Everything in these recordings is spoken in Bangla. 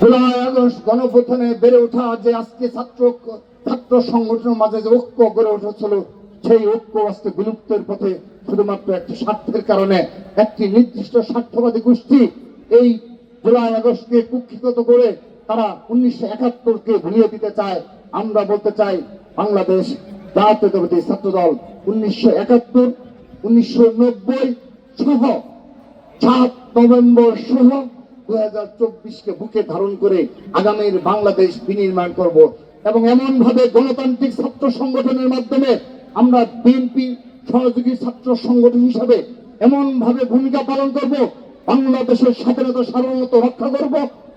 জুলাই আগস্ট গণপ্রথানে বেড়ে ওঠা যে আজকে ছাত্র ছাত্র সংগঠনের মাঝে যে ঐক্য গড়ে উঠেছিল, সেই ঐক্য আজকে বিলুপ্তের পথে শুধুমাত্র একটি স্বার্থের কারণে, একটি নির্দিষ্ট স্বার্থবাদী গোষ্ঠী এই জুলাই আগস্টকে কুক্ষিগত করে তারা উনিশশো একাত্তরকে ভুলিয়ে দিতে চায়। আমরা বলতে চাই, বাংলাদেশ জাতীয়তাবাদী ছাত্র দল উনিশশো একাত্তর, উনিশশো নব্বই সহ সাত নভেম্বর সহ দু হাজার চব্বিশকে বুকে ধারণ করে আগামীর বাংলাদেশ বিনির্মাণ করব। এবং এমন ভাবে গণতান্ত্রিক ছাত্র সংগঠনের মাধ্যমে আমরা বিএনপি সহযোগী ছাত্র সংগঠন হিসাবে এমন ভাবে ভূমিকা পালন করব, বাংলাদেশের স্বাধীনতা সার্বভৌমত্ব রক্ষা করব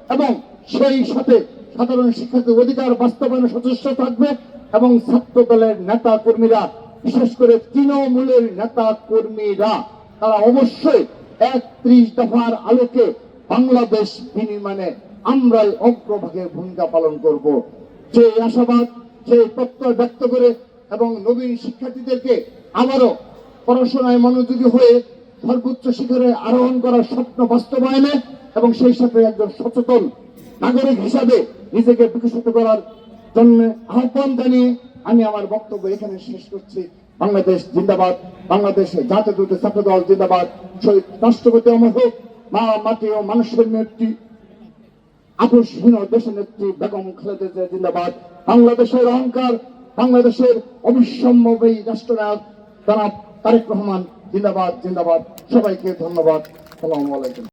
এবং সেই সাথে সাধারণ শিক্ষার্থীর অধিকার বাস্তবায়নে সচেষ্ট থাকবে এবং ছাত্র দলের নেতা কর্মীরা বিশেষ করে তৃণমূলের নেতা কর্মীরা তারা অবশ্যই একত্রিশ দফার আলোকে বাংলাদেশ বিনির্মাণে আমরাই অগ্রভাগে ভূমিকা পালন করব। সেই আশাবাদ সেই প্রত্যয় ব্যক্ত করে এবং নবীন শিক্ষার্থীদেরকে আবারও পড়াশোনায় মনোযোগী হয়ে সর্বোচ্চ শিখরে আরোহণ করার স্বপ্ন বাস্তবায়নে এবং সেই সাথে একজন সচেতন নাগরিক হিসাবে নিজেকে বিকশিত করার জন্য আহ্বান জানিয়ে আমি আমার বক্তব্য এখানে শেষ করছি। বাংলাদেশ জিন্দাবাদ, বাংলাদেশ জাতীয় দূত ছাত্র দল জিন্দাবাদ, শহীদ রাষ্ট্রপতি অমর হোক। মা মাটি ও মানুষের নেত্রী আপসহীন দেশের নেত্রী বেগম খালেদা জিন্দাবাদ। বাংলাদেশের অহংকার, বাংলাদেশের অবিসম্ভবী রাষ্ট্রনায়ক জনাব তারেক রহমান জিন্দাবাদ জিন্দাবাদ। সবাইকে ধন্যবাদ। সালাম আলাইকুম।